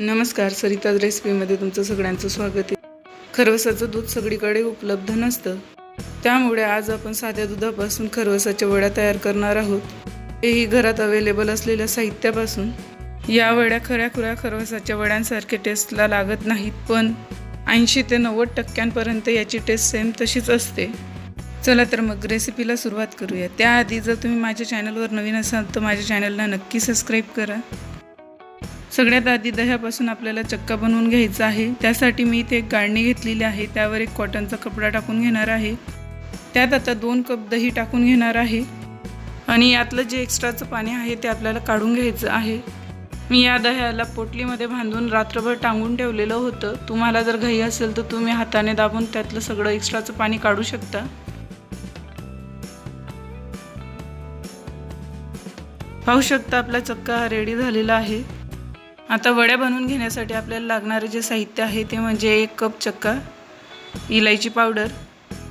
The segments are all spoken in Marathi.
नमस्कार सरिताज रेसिपीमध्ये तुमचं सगळ्यांचं स्वागत आहे. खरवसाचं दूध सगळीकडे उपलब्ध नसतं. त्यामुळे आज आपण साध्या दुधापासून खरवसाच्या वड्या तयार करणार आहोत. हेही घरात अवेलेबल असलेल्या साहित्यापासून. या वड्या खऱ्या खुऱ्या खरवसाच्या वड्यांसारखे टेस्टला लागत नाहीत पण ऐंशी ते नव्वद टक्क्यांपर्यंत याची टेस्ट सेम तशीच असते. चला तर मग रेसिपीला सुरुवात करूया. त्याआधी जर तुम्ही माझ्या चॅनलवर नवीन असाल तर माझ्या चॅनलला नक्की सबस्क्राईब करा. सगळ्यात आधी दह्यापासून आपल्याला चक्का बनवून घ्यायचा आहे. त्यासाठी मी इथे एक गाळणी घेतलेली आहे. त्यावर एक कॉटनचा कपडा टाकून घेणार आहे. त्यात आता दोन कप दही टाकून घेणार आहे. आणि यातलं जे एक्स्ट्राचं पाणी आहे ते आपल्याला काढून घ्यायचं आहे. मी या दह्याला पोटलीमध्ये बांधून रात्रभर टांगून ठेवलेलं होतं. तुम्हाला जर घाई असेल तर तुम्ही हाताने दाबून त्यातलं सगळं एक्स्ट्राचं पाणी काढू शकता. पाहू शकता आपला चक्का हा रेडी झालेला आहे. आता वड्या बनवून घेण्यासाठी आपल्याला लागणारे जे साहित्य आहे ते म्हणजे एक कप चक्का इलायची पावडर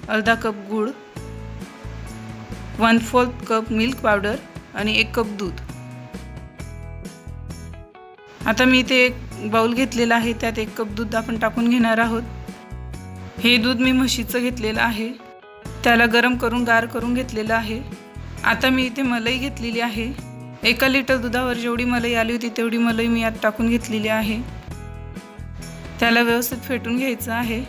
अर्धा कप गूळ one fourth cup milk powder आणि एक कप दूध. आता मी इथे एक बाउल घेतलेला आहे त्यात एक कप दूध आपण टाकून घेणार आहोत. हे दूध मी म्हशीचं घेतलेलं आहे. त्याला गरम करून गार करून घेतलेलं आहे. आता मी इथे मलई घेतलेली आहे. एका लिटर दुधावर जेवढी मलाई आली होती तेवढी मलाई मी यात टाकून घेतलेली आहे. त्याला व्यवस्थित फेटून घ्यायचं आहे.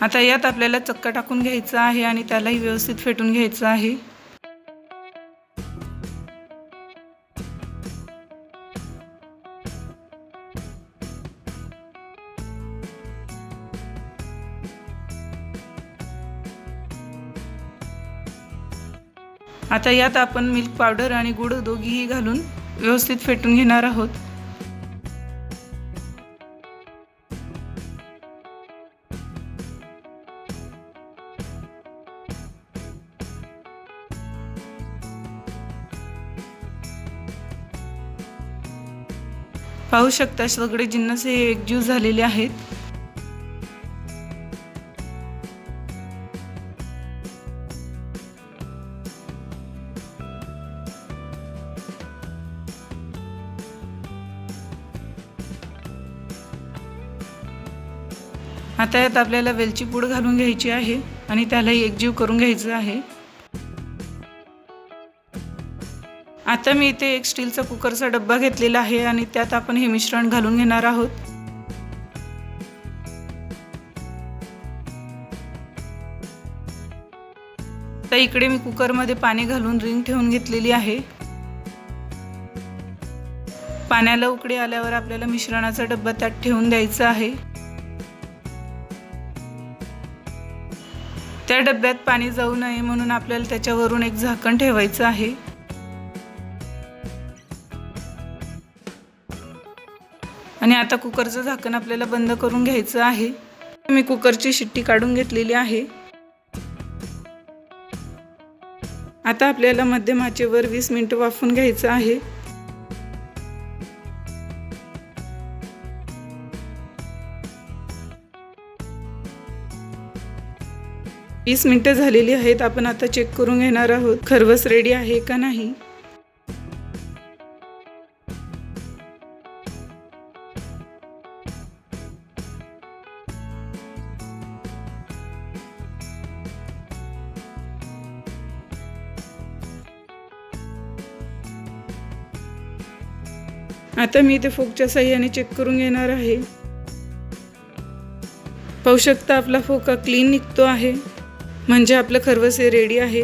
आता यात आपल्याला चक्का टाकून घ्यायचा आहे आणि त्यालाही व्यवस्थित फेटून घ्यायचं आहे. आता यात आपण मिल्क पावडर आणि गुळ दोघीही घालून व्यवस्थित फेटून घेणार आहोत. पाहू शकता सगळे जिन्नस हे एकजीव झालेले आहेत. आता यात आपल्याला वेलची पूड घालून घ्यायची आहे आणि त्यालाही एकजीव करून घ्यायचं आहे. आता मी इथे एक स्टीलचा कुकरचा डब्बा घेतलेला आहे आणि त्यात आपण हे मिश्रण घालून घेणार आहोत. तर इकडे मी कुकरमध्ये पाणी घालून रिंग ठेवून घेतलेली आहे. पाण्याला उकडी आल्यावर आपल्याला मिश्रणाचा डब्बा त्यात ठेवून द्यायचा आहे. त्या डब्यात पाणी जाऊ नये म्हणून आपल्याला त्याच्यावरून एक झाकण ठेवायचं आहे. आणि आता कुकरचं झाकण आपल्याला बंद करून घ्यायचं आहे. मी कुकरची शिट्टी काढून घेतलेली आहे. आता आपल्याला मध्यमाचेवर वीस मिनटं वाफून घ्यायचं आहे. वीस मिनिटं झालेली आहेत आपण आता चेक करून घेणार आहोत. खरवस रेडी आहे का नाही? आता मी ते फोकच्या साह्याने चेक करून घेणार आहे. पाहू शकता आपला फोका क्लीन निघतो आहे. म्हणजे आपलं खरवस हे रेडी आहे.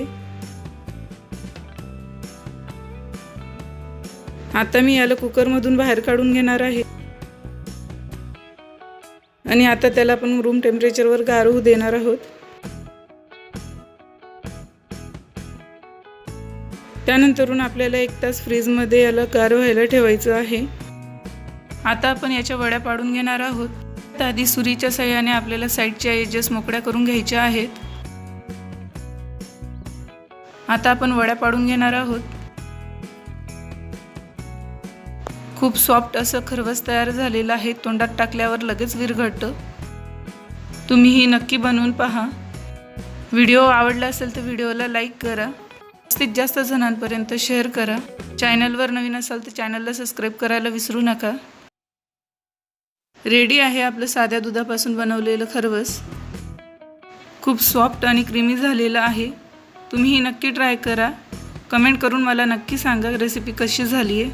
आता मी याला कुकरमधून बाहेर काढून घेणार आहे. आणि आता त्याला आपण रूम टेम्परेचरवर गार होऊ देणार आहोत. त्यानंतरून आपल्याला एक तास फ्रीजमध्ये याला गार व्हायला ठेवायचं आहे. आता आपण याच्या वड्या पाडून घेणार आहोत. आधी सुरीच्या सहाय्याने आपल्याला साईडच्या एजेस मोकळ्या करून घ्यायच्या आहेत. आता आपण वड्या पाडून घेणार आहोत. खूप सॉफ्ट असं खरवस तयार झालेलं आहे तोंडात टाकल्यावर लगेच विरघळतं. तुम्ही ही नक्की बनवून पहा. व्हिडिओ आवडला असेल तर व्हिडिओला लाईक करा. जास्तीत जास्त जणांपर्यंत शेअर करा. चॅनलवर नवीन असाल तर चॅनलला सबस्क्राईब करायला विसरू नका. रेडी आहे आपलं साध्या दुधापासून बनवलेलं खरवस. खूप सॉफ्ट आणि क्रीमी झालेलं आहे. तुम्ही ही नक्की ट्राय करा. कमेंट करून मला नक्की सांगा रेसिपी कशी झाली आहे